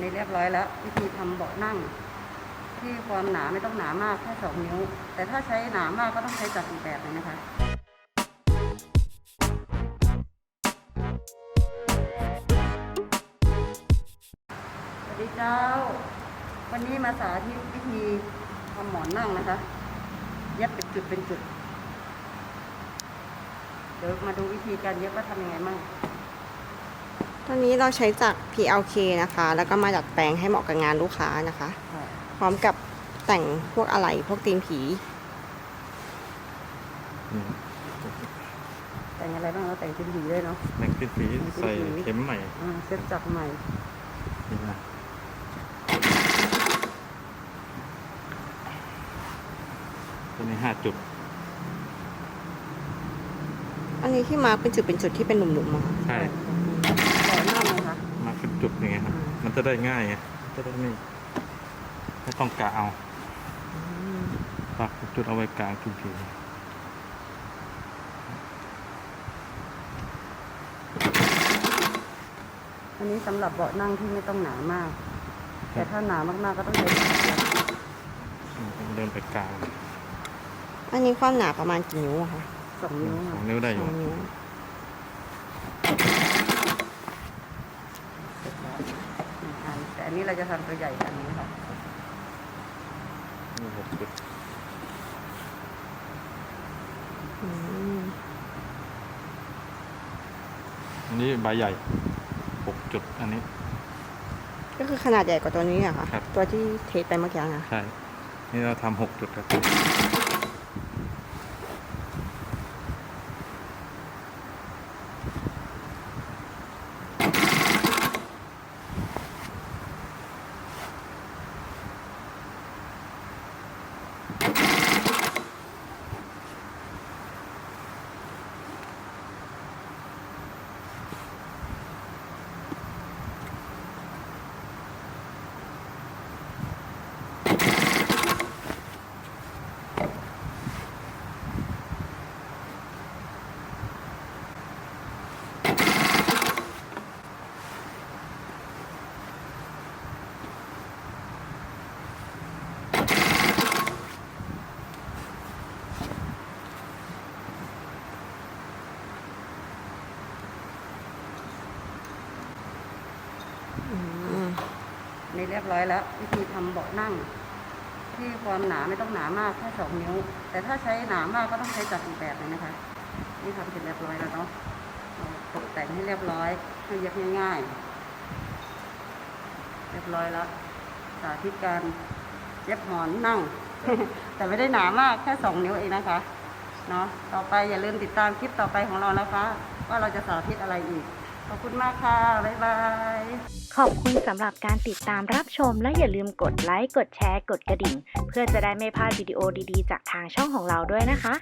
นี่เรียบร้อยแล้ว วิธีทำเบาะนั่ง ที่ความหนาไม่ต้องหนามากแค่สองนิ้ว แต่ถ้าใช้หนามากก็ต้องใช้จับอีกแบบนึงนะคะสวัสดีเจ้า วันนี้มาสาธิตวิธีทำหมอนนั่งนะคะ เย็บเป็นจุดเป็นจุด เดี๋ยวมาดูวิธีการเย็บว่าทำยังไงบ้าง ตอนนี้เราใช้จาก PLK นะคะ แล้วก็มาดัดแปลงให้เหมาะกับงานลูกค้านะคะ พร้อมกับแต่งพวกอะไหล่พวกตีนผี อืมแต่งอะไรบ้างเราแต่งเป็นหวีด้วยเนาะแบ่งเป็นสีใส่เข็มใหม่อ่าเซ็ตจับใหม่ นี่นะตัวนี้ห้าจุดอันนี้ที่มาร์กเป็นจุดเป็นจุดที่เป็นหลุมๆอะค่ะใช่ ต่อหน้าเลยค่ะ มาเป็นจุดอย่างเงี้ยครับ มันจะได้ง่ายไงจะได้ไม่ไม่ต้องกะเอาปักเป็นจุดเอาไว้กลางจุดผีอันนี้สำหรับเบาะนั่งที่ไม่ต้องหนามาก แต่ถ้าหนามากๆก็ต้องใช้จับแบบอืมเดินไปกลาง อันนี้ความหนาประมาณกี่นิ้วอะคะสองนิ้วสอค่ะงนิ้วได้อสยู่ องนิ้ว อ่าแต่อั นนี้เราจะทำตัวใหญ่กว่าอันนี้ค่ะนี่หกจุดอืมอันนี้ใบใหญ่หกจุดอันนี้ ก็คือขนาดใหญ่กว่าตัวนี้อะค่ะ ครับ ตัวที่เทสไปเมื่อกี้นะ ใช่ นี่เราทำหกจุดครับ นี่เรียบร้อยแล้ว วิธีทำเบาะนั่ง ที่ความหนาไม่ต้องหนามากแค่สองนิ้ว แต่ถ้าใช้หนามากก็ต้องใช้จับอีกแบบนึงนะคะ นี่ทำเสร็จเรียบร้อยแล้วเนาะตกแต่งให้เรียบร้อยให้เย็บง่ายๆ เรียบร้อยแล้วสาธิตการเย็บหมอนนั่ง แต่ไม่ได้หนามากแค่สองนิ้วเองนะคะเนาะต่อไปอย่าลืมติดตามคลิปต่อไปของเรานะคะ ว่าเราจะสาธิตอะไรอีก ขอบคุณมากค่ะ บ๊ายบาย ขอบคุณสำหรับการติดตามรับชมและอย่าลืมกดไลค์ กดแชร์ กดกระดิ่ง เพื่อจะได้ไม่พลาดวิดีโอดีๆ จากทางช่องของเราด้วยนะคะ